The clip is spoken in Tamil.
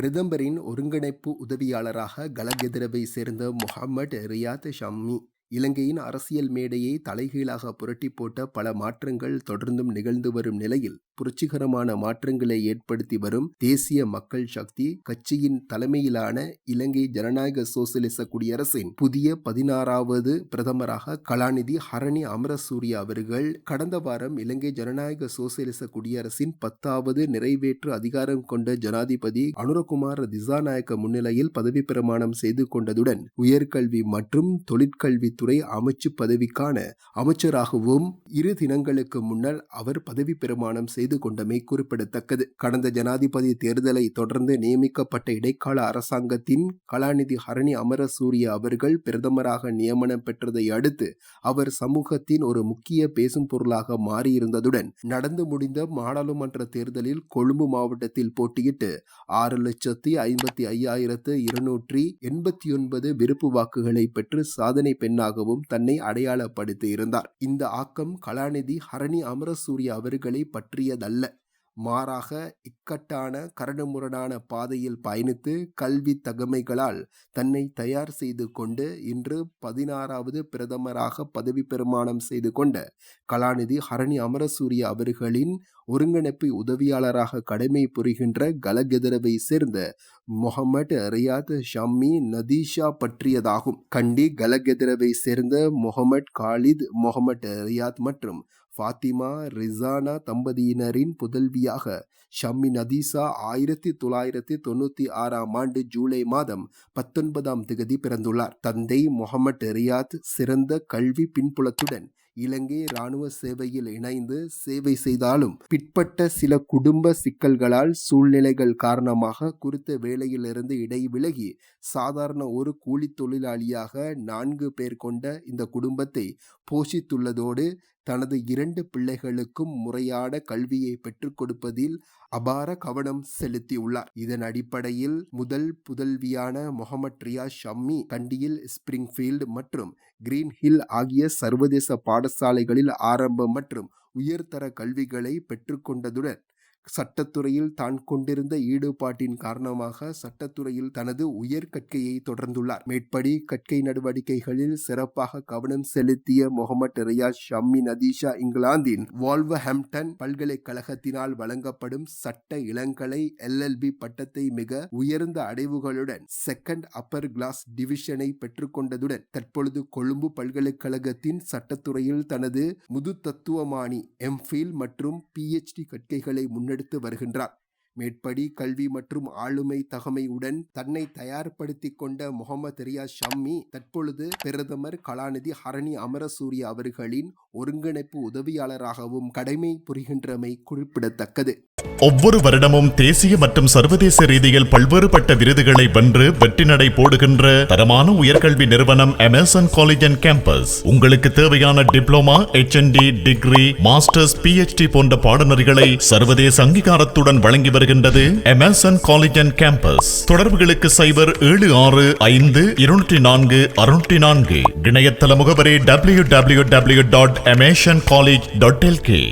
பிரதமரின் ஒருங்கிணைப்பு உதவியாளராக கலகெதிரவை சேர்ந்த முஹம்மட் ரியாத் ஷம்மி. இலங்கையின் அரசியல் மேடையை தலைகீழாக புரட்டி போட்ட பல மாற்றங்கள் தொடர்ந்தும் நிகழ்ந்து வரும் நிலையில் புரட்சிகரமான மாற்றங்களை ஏற்படுத்தி வரும் தேசிய மக்கள் சக்தி கட்சியின் தலைமையிலான இலங்கை ஜனநாயக சோசியலிச குடியரசின் புதிய பதினாறாவது பிரதமராக கலாநிதி ஹரணி அமரசூரிய அவர்கள் கடந்த வாரம் இலங்கை ஜனநாயக சோசியலிச குடியரசின் பத்தாவது நிறைவேற்று அதிகாரம் கொண்ட ஜனாதிபதி அனுரகுமார் திசாநாயக்க முன்னிலையில் பதவி பிரமாணம் செய்து கொண்டதுடன் உயர்கல்வி மற்றும் தொழிற்கல்வி நீதித்துறை அமைச்சு பதவிக்கான அமைச்சராகவும் இரு தினங்களுக்கு முன்னர் அவர் பதவி பிரமாணம் செய்து கொண்டமை குறிப்பிடத்தக்கது. கடந்த ஜனாதிபதி தேர்தலை தொடர்ந்து நியமிக்கப்பட்ட இடைக்கால அரசாங்கத்தின் கலாநிதி ஹரணி அமரசூரிய அவர்கள் பிரதமராக நியமனம் பெற்றதை அடுத்து அவர் சமூகத்தின் ஒரு முக்கிய பேசும் பொருளாக மாறியிருந்ததுடன் நடந்து முடிந்த நாடாளுமன்ற தேர்தலில் கொழும்பு மாவட்டத்தில் போட்டியிட்டு ஆறு லட்சத்தி ஐம்பத்தி ஐயாயிரத்து இருநூற்றி எண்பத்தி ஒன்பது விருப்பு வாக்குகளை பெற்று சாதனை இருப்பதாகவும் தன்னை அடையாளப்படுத்தி இருந்தார் இந்த ஆக்கம் கலாநிதி ஹரணி அமரசூரிய அவர்களை பற்றியதல்ல. மாறாக இக்கட்டான கரடுமுரடான பாதையில் பயணித்து கல்வி தகமைகளால் தன்னை தயார் செய்து கொண்டு இன்று பதினாறாவது பிரதமராக பதவி பெருமானம் செய்து கொண்ட கலாநிதி ஹரணி அமரசூரிய அவர்களின் ஒருங்கிணைப்பு உதவியாளராக கடமை புரிகின்ற கலகெதரவை சேர்ந்த முகமது ரியாத் ஷம்மி நதீஷா பற்றியதாகும். கண்டி கலகெதரவை சேர்ந்த முகமட் காலித் முகமட் ரியாத் மற்றும் ஃபாத்திமா ரிசானா தம்பதியினரின் புதல்வியாக ஷம்மி நதீசா ஆயிரத்தி தொள்ளாயிரத்தி தொண்ணூத்தி ஆறாம் ஆண்டு ஜூலை மாதம் பத்தொன்பதாம் திகதி பிறந்துள்ளார். தந்தை முகமட் ரியாத் சிறந்த கல்வி பின்புலத்துடன் இலங்கை இராணுவ சேவையில் இணைந்து சேவை செய்தாலும் பிற்பட்ட சில குடும்ப சிக்கல்களால் சூழ்நிலைகள் காரணமாக குறித்த வேலையிலிருந்து இடைவிலகி சாதாரண ஒரு கூலி தொழிலாளியாக நான்கு பேர் கொண்ட இந்த குடும்பத்தை போஷித்துள்ளதோடு தனது இரண்டு பிள்ளைகளுக்கும் முறையான கல்வியை பெற்றுக் கொடுப்பதில் அபார கவனம் செலுத்தியுள்ளார். இதன் அடிப்படையில் முதல் புதல்வியான முகமட் ரியா ஷம்மி கண்டியில் ஸ்பிரிங்ஃபீல்டு மற்றும் கிரீன் ஹில் ஆகிய சர்வதேச பாடசாலைகளில் ஆரம்ப மற்றும் உயர்தர கல்விகளை பெற்றுக்கொண்டதுடன் சட்டத்துறையில் தான் கொண்டிருந்த ஈடுபாட்டின் காரணமாக சட்டத்துறையில் தனது உயர் கற்கையை தொடர்ந்துள்ளார். மேற்படி கற்கை நடவடிக்கைகளில் சிறப்பாக கவனம் செலுத்திய முகமது ரியாஸ் ஷம்மி நதீஷா இங்கிலாந்தின் வால்வஹாம்டன் பல்கலைக்கழகத்தினால் வழங்கப்படும் சட்ட இளங்கலை எல்எல்பி பட்டத்தை மிக உயர்ந்த அடைவுகளுடன் செகண்ட் அப்பர் கிளாஸ் டிவிஷனை பெற்றுக்கொண்டதுடன் தற்பொழுது கொழும்பு பல்கலைக்கழகத்தின் சட்டத்துறையில் தனது முது தத்துவமானி எம்ஃபில் மற்றும் பிஎச்டி கற்கைகளை முன்னெடுத்து வருகின்றார். மேற்படி கல்வி மற்றும் ஆளுமை தகமையுடன் தன்னை தயார்படுத்தி கொண்ட முகமது ரியாஸ் ஷம்மி தற்பொழுது பிரதமர் கலாநிதி ஹரணி அமரசூரிய அவர்களின் ஒருங்கிணைப்பு உதவியாளராகவும் கடமை புரிகின்றமை குறிப்பிடத்தக்கது. ஒவ்வொரு வருடமும் தேசிய மற்றும் சர்வதேச ரீதியில் பல்வேறுபட்ட விருதுகளை வென்று வெற்றி நடை போடுகின்ற தரமான உயர்கல்வி நிறுவனம் அமேசான் காலேஜ் அண்ட் கேம்பஸ் உங்களுக்கு தேவையான diploma H N D degree masters P H D போன்ற பாடநெறிகளை சர்வதேச அங்கீகாரத்துடன் வழங்கி வருகின்றது. அமேசான் காலேஜ் அண்ட் கேம்பஸ் தொடர்புகளுக்கு சைபர் ஏழு ஆறு ஐந்து இருநூற்றி நான்கு அறுநூற்றி நான்கு. இணையதள முகவரி W W W dot Amazon college dot L K